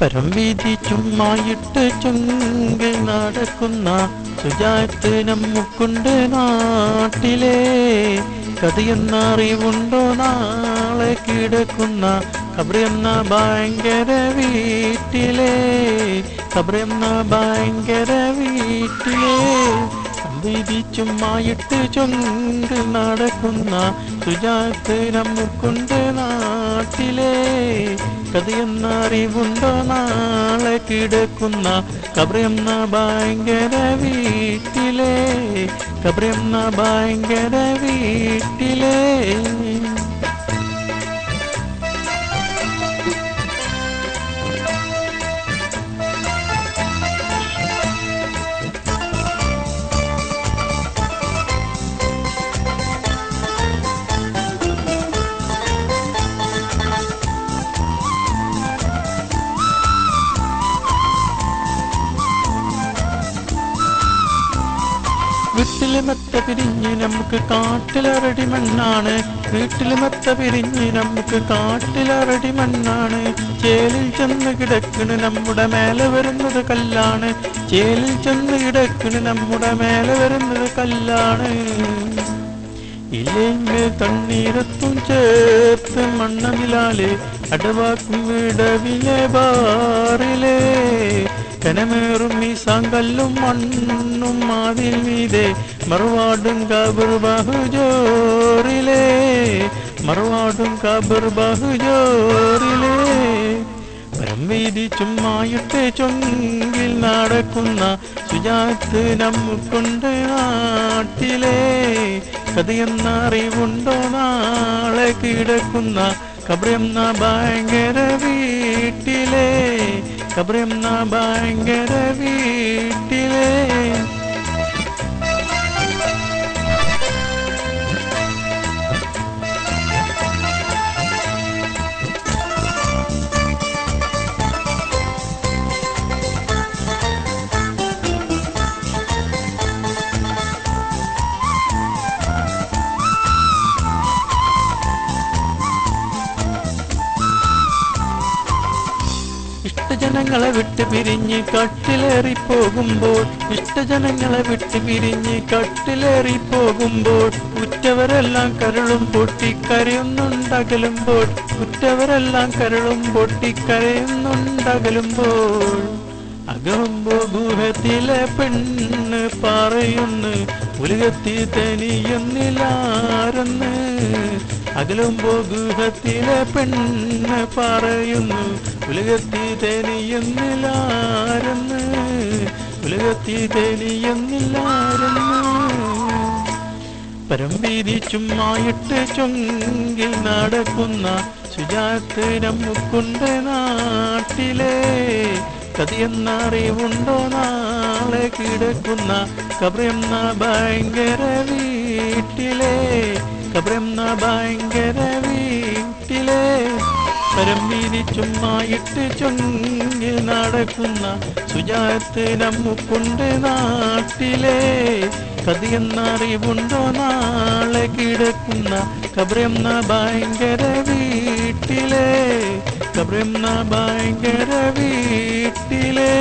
പരംവീതി ചുമ്മായിട്ട് ചുങ്കിൽ നടക്കുന്ന സുജാത്ത് നമുക്കുണ്ട് നാട്ടിലേ. കഥയെന്നറിവുണ്ടോ? നാളെ കിടക്കുന്ന കബറിയെന്ന ഭയങ്കര വീട്ടിലെ. കബറിയെന്ന ഭയങ്കര വീട്ടിലെ. വീതി ചുമ്മായിട്ട് ചൊങ്കിൽ നടക്കുന്ന സുജാത്ത് നമുക്കുണ്ട് നാട്ടിലെ. കഥയെന്ന അറിവുണ്ടോ നാളെ കിടക്കുന്ന കബറിയെന്ന ഭയങ്കര വീട്ടിലെ. കബറിയെന്ന ഭയങ്കര വീട്ടിലെ. വീട്ടിൽ മെത്ത പിരിഞ്ഞ് നമുക്ക് കാട്ടിലറടി മണ്ണാണ്. വീട്ടിൽ മെത്ത പിരിഞ്ഞ് നമുക്ക് കാട്ടിലറടി മണ്ണാണ്. ചേലിൽ ചെന്ന് കിടക്കണ് നമ്മുടെ മേലെ വരുന്നത് കല്ലാണ്. ചേലിൽ ചെന്ന് കിടക്കണ് നമ്മുടെ മേലെ വരുന്നത് കല്ലാണ്. ഇല്ലെങ്കിൽ തണ്ണീരത്തും ചേർത്ത് മണ്ണമിലാലെ അടവാക്കും വിടവിലെ ബാറിലെ കനമേറും ഈ സാങ്കല്ലും മണ്ണും മാതിൽ മീതെ മറുവാടും കബർ ബഹുജോറിലേ മറുവാടും കബർ ബഹുജോറിലേ പരംവീതി ചുമ്മായിട്ട് ചൊങ്കിൽ നടക്കുന്ന സുജാത്ത് നമുക്കുണ്ട് നാട്ടിലേ. കഥയെന്ന അറിവുണ്ടോ നാളെ കിടക്കുന്ന കബ്രം ഭയങ്കര വീട്ടിലെ. കബറിയെന്ന ഭയങ്കര വീട്ടിലെ ഇഷ്ടജനങ്ങളെ വിട്ട് പിരിഞ്ഞ് കട്ടിലേറി പോകുമ്പോൾ ഇഷ്ടജനങ്ങളെ വിട്ട് പിരിഞ്ഞ് കട്ടിലേറി പോകുമ്പോൾ ഉറ്റവരെല്ലാം കരളും പൊട്ടി കരയുന്നുണ്ടകലുമ്പോൾ ഉറ്റവരെല്ലാം കരളും പൊട്ടി കരയുന്നുണ്ടകലുമ്പോൾ അകമ്പോ ഗുഹത്തിലെ പെണ്ണ് പറയുന്നു ഉലകത്തി തനിയൊന്നിലാരുന്നു? അകലുമ്പോ ഗുഹത്തിലെ പെണ്ണ് പറയുന്നു ഉലകത്തി തനിയെന്നിലാരെന്ന് ഉലകത്തി തനിയെന്നിലാരെന്ന് പരംവീതി ചുമ്മായിട്ട് ചൊങ്കിൽ നടക്കുന്ന സുജാത്ത് നമുക്കുണ്ട് നാട്ടിലെ. കഥയെന്ന അറിവുണ്ടോ? നാളെ കിടക്കുന്ന കബ്രെന്ന ഭയങ്കര വീട്ടിലെ. കബ്രെന്ന ഭയങ്കര വീട്ടിലെ. പരംവീതി ചുമ്മായിട്ട് ചൊങ്ങി നടക്കുന്ന സുജാത്ത് നമുക്കുണ്ട് നാട്ടിലെ കഥയെന്ന അറിവുണ്ടോ നാളെ കിടക്കുന്ന കബ്രെന്ന ഭയങ്കര വീട്ടിലെ കബ്രെന്ന ഭയങ്കര വീട്ടിലെ.